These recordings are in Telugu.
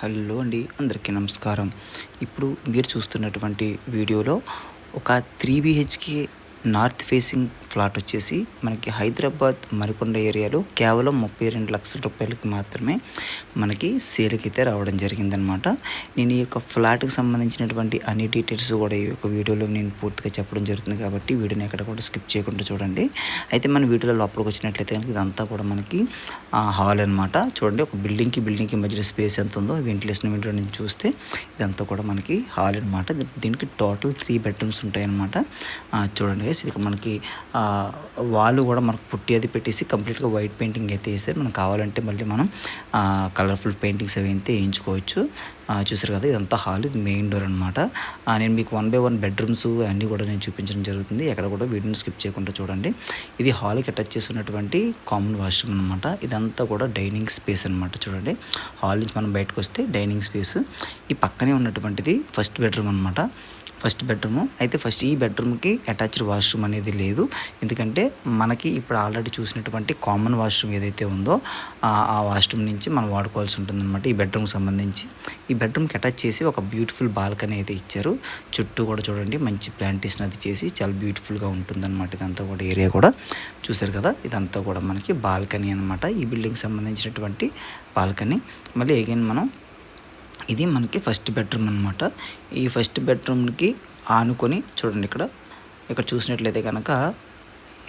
హలో అండి అందరికీ నమస్కారం. ఇప్పుడు మీరు చూస్తున్నటువంటి వీడియోలో ఒక three BHK north facing flat వచ్చేసి మనకి హైదరాబాద్ మరికొండ ఏరియాలో కేవలం ముప్పై రెండు లక్షల రూపాయలకి మాత్రమే మనకి సేల్కి అయితే రావడం జరిగిందనమాట నేను ఈ యొక్క ఫ్లాట్కి సంబంధించినటువంటి అన్ని డీటెయిల్స్ కూడా ఈ యొక్క వీడియోలో నేను పూర్తిగా చెప్పడం జరుగుతుంది కాబట్టి వీడియోని ఎక్కడ కూడా స్కిప్ చేయకుండా చూడండి. అయితే మన వీడియోలో లోపలికి వచ్చినట్లయితే కనుక ఇదంతా కూడా మనకి హాల్ అనమాట చూడండి ఒక బిల్డింగ్కి బిల్డింగ్కి మధ్యలో స్పేస్ ఎంత ఉందో వెంటిలేషన్ విండో నుంచి చూస్తే ఇదంతా కూడా మనకి హాల్ అనమాట దీనికి టోటల్ త్రీ బెడ్రూమ్స్ ఉంటాయన్నమాట. చూడండి guys, ఇది మనకి వాళ్ళు కూడా మనకు పుట్టి అది పెట్టేసి కంప్లీట్గా వైట్ పెయింటింగ్ అయితే వేసారు మనకు కావాలంటే మళ్ళీ మనం కలర్ఫుల్ పెయింటింగ్స్ అవి అయితే వేయించుకోవచ్చు. చూసారు కదా ఇదంతా హాల్ ఇది మెయిన్ డోర్ అనమాట నేను మీకు వన్ బై వన్ బెడ్రూమ్స్ అన్నీ కూడా నేను చూపించడం జరుగుతుంది. ఎక్కడ కూడా వీడియోని స్కిప్ చేయకుండా చూడండి. ఇది హాల్కి అటాచ్ చేస్తున్నటువంటి కామన్ వాష్రూమ్ అనమాట ఇదంతా కూడా డైనింగ్ స్పేస్ అనమాట చూడండి. హాల్ నుంచి మనం బయటకు వస్తే డైనింగ్ స్పేస్. ఈ పక్కనే ఉన్నటువంటిది ఫస్ట్ బెడ్రూమ్ అనమాట ఫస్ట్ బెడ్రూమ్. అయితే ఫస్ట్ ఈ బెడ్రూమ్కి అటాచ్డ్ వాష్రూమ్ అనేది లేదు. ఎందుకంటే మనకి ఇప్పుడు ఆల్రెడీ చూసినటువంటి కామన్ వాష్రూమ్ ఏదైతే ఉందో ఆ వాష్రూమ్ నుంచి మనం వాడుకోవాల్సి ఉంటుందన్నమాట ఈ బెడ్రూమ్కి సంబంధించి. ఈ బెడ్రూమ్కి అటాచ్ చేసి ఒక బ్యూటిఫుల్ బాల్కనీ అయితే ఇచ్చారు. చుట్టూ కూడా చూడండి మంచి ప్లాంటేషన్ అది చేసి చాలా బ్యూటిఫుల్గా ఉంటుందన్నమాట. ఇదంతా కూడా ఏరియా కూడా చూసారు కదా ఇదంతా కూడా మనకి బాల్కనీ అనమాట ఈ బిల్డింగ్ సంబంధించినటువంటి బాల్కనీ. మళ్ళీ అగైన్ మనం ఇది మనకి ఫస్ట్ బెడ్రూమ్ అనమాట ఈ ఫస్ట్ బెడ్రూమ్కి ఆనుకొని చూడండి ఇక్కడ. ఇక్కడ చూసినట్లయితే కనుక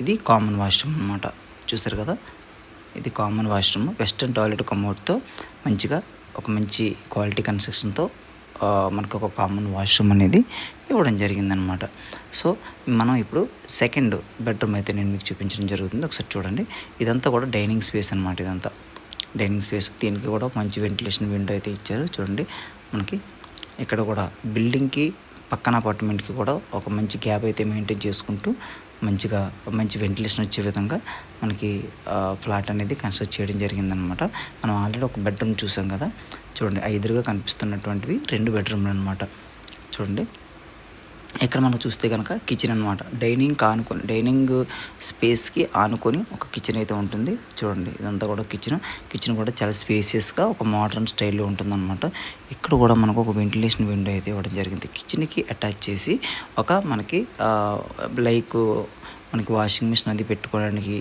ఇది కామన్ వాష్రూమ్ అనమాట చూసారు కదా? ఇది కామన్ వాష్రూమ్ వెస్ట్రన్ టాయిలెట్ కమోడ్తో మంచిగా ఒక మంచి క్వాలిటీ కన్స్ట్రక్షన్తో మనకు ఒక కామన్ వాష్రూమ్ అనేది ఇవ్వడం జరిగిందనమాట సో మనం ఇప్పుడు సెకండ్ బెడ్రూమ్ అయితే నేను మీకు చూపించడం జరుగుతుంది. ఒకసారి చూడండి. ఇదంతా కూడా డైనింగ్ స్పేస్ అనమాట ఇదంతా. డైనింగ్ స్పేస్ దీనికి కూడా మంచి వెంటిలేషన్ విండో అయితే ఇచ్చారు. చూడండి మనకి ఇక్కడ కూడా బిల్డింగ్కి పక్కన అపార్ట్మెంట్కి కూడా ఒక మంచి గ్యాప్ అయితే మెయింటైన్ చేసుకుంటూ మంచిగా మంచి వెంటిలేషన్ వచ్చే విధంగా మనకి ఫ్లాట్ అనేది కన్స్ట్రక్ట్ చేయడం జరిగిందనమాట. మనం ఆల్రెడీ ఒక బెడ్రూమ్ చూసాం కదా. చూడండి ఎదురుగా కనిపిస్తున్నటువంటివి రెండు బెడ్రూమ్లు అనమాట. చూడండి ఇక్కడ మనం చూస్తే కనుక కిచెన్ అనమాట డైనింగ్ ఆనుకొని డైనింగ్ స్పేస్కి ఆనుకొని ఒక కిచెన్ అయితే ఉంటుంది. చూడండి ఇదంతా కూడా కిచెన్ కిచెన్ కూడా చాలా స్పేసియస్గా ఒక మోడర్న్ స్టైల్లో ఉంటుందన్నమాట. ఇక్కడ కూడా మనకు ఒక వెంటిలేషన్ విండో అయితే ఇవ్వడం జరిగింది. కిచెన్కి అటాచ్ చేసి ఒక మనకి లైక్ మనకి వాషింగ్ మిషన్ అది పెట్టుకోవడానికి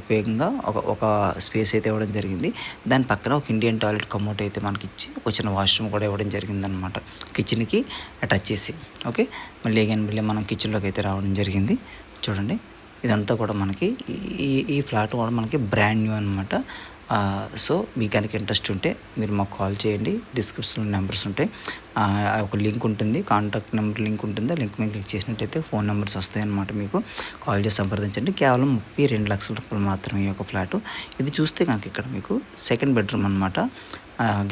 ఉపయోగంగా ఒక ఒక స్పేస్ అయితే ఇవ్వడం జరిగింది. దాని పక్కన ఒక ఇండియన్ టాయిలెట్ కమోట్ అయితే మనకి ఇచ్చి ఒక చిన్న వాష్రూమ్ కూడా ఇవ్వడం జరిగింది అనమాట కిచెన్కి అటాచ్ చేసి ఓకే మళ్ళీ అగైన్ మళ్ళీ మనం కిచెన్లోకి అయితే రావడం జరిగింది. చూడండి ఇదంతా కూడా మనకి ఈ ఈ ఫ్లాట్ కూడా మనకి బ్రాండ్ న్యూ అనమాట సో మీకు కనుక ఇంట్రెస్ట్ ఉంటే మీరు మాకు కాల్ చేయండి. డిస్క్రిప్షన్లో నెంబర్స్ ఉంటాయి. ఒక లింక్ ఉంటుంది. కాంటాక్ట్ నెంబర్ లింక్ ఉంటుంది. లింక్ మీద క్లిక్ చేసినట్టయితే ఫోన్ నెంబర్స్ వస్తాయన్నమాట మీకు. కాల్ చేసి సంప్రదించండి. కేవలం ముప్పై రెండు లక్షల రూపాయలు మాత్రమే ఈ యొక్క ఫ్లాట్. ఇది చూస్తే కనుక ఇక్కడ మీకు సెకండ్ బెడ్రూమ్ అనమాట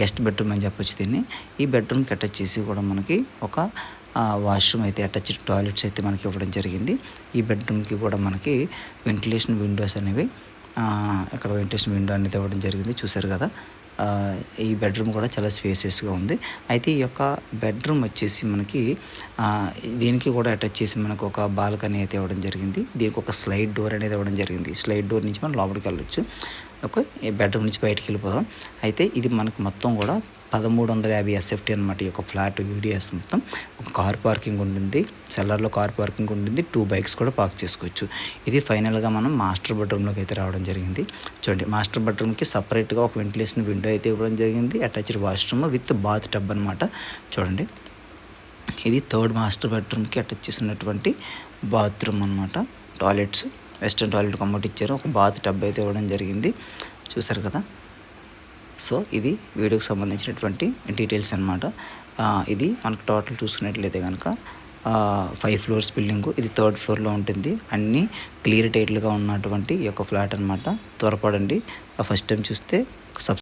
గెస్ట్ బెడ్రూమ్ అని చెప్పొచ్చు దీన్ని. ఈ బెడ్రూమ్కి అటాచ్ చేసి కూడా మనకి ఒక వాష్రూమ్ అయితే అటాచ్డ్ టాయిలెట్స్ అయితే మనకి ఇవ్వడం జరిగింది. ఈ బెడ్రూమ్కి కూడా మనకి వెంటిలేషన్ విండోస్ అనేవి ఇక్కడ వెంటిలేషన్ విండో అనేది ఇవ్వడం జరిగింది చూశారు కదా. ఈ బెడ్రూమ్ కూడా చాలా స్పేసియస్గా ఉంది. అయితే ఈ యొక్క బెడ్రూమ్ వచ్చేసి మనకి దీనికి కూడా అటాచ్ చేసి మనకు ఒక బాల్కనీ అయితే ఇవ్వడం జరిగింది. దీనికి ఒక స్లైడ్ డోర్ అనేది ఇవ్వడం జరిగింది. స్లైడ్ డోర్ నుంచి మనం లోపలికి వెళ్ళొచ్చు. ఓకే ఈ బెడ్రూమ్ నుంచి బయటికి వెళ్ళిపోదాం. అయితే ఇది మనకు మొత్తం కూడా పదమూడు వందల యాభై ఎస్ఎఫ్టీ అనమాట ఈ యొక్క ఫ్లాట్ యూడిఎస్ మొత్తం. ఒక కార్ పార్కింగ్ ఉంటుంది సెల్లర్లో కార్ పార్కింగ్ ఉంటుంది టూ బైక్స్ కూడా పార్క్ చేసుకోవచ్చు. ఇది ఫైనల్గా మనం మాస్టర్ బెడ్రూమ్లోకి అయితే రావడం జరిగింది. చూడండి మాస్టర్ బెడ్రూమ్కి సపరేట్గా ఒక వెంటిలేషన్ విండో అయితే ఇవ్వడం జరిగింది. Attached washroom with bath tub అనమాట. చూడండి ఇది థర్డ్ మాస్టర్ బెడ్రూమ్కి అటాచ్ చేసినటువంటి బాత్రూమ్ అనమాట. టాయిలెట్స్ వెస్ట్రన్ టాయిలెట్ కమ్మటి ఇచ్చారు ఒక బాత్ టబ్ అయితే ఇవ్వడం జరిగింది. చూసారు కదా సో ఇది వీడియోకి సంబంధించినటువంటి డీటెయిల్స్ అనమాట ఇది మనకు టోటల్ చూసుకున్నట్లయితే కనుక ఫైవ్ ఫ్లోర్స్ బిల్డింగ్ ఇది థర్డ్ ఫ్లోర్లో ఉంటుంది. అన్నీ క్లియర్ టైట్లుగా ఉన్నటువంటి ఈ యొక్క ఫ్లాట్ అనమాట త్వరపడండి. ఫస్ట్ టైం చూస్తే సబ్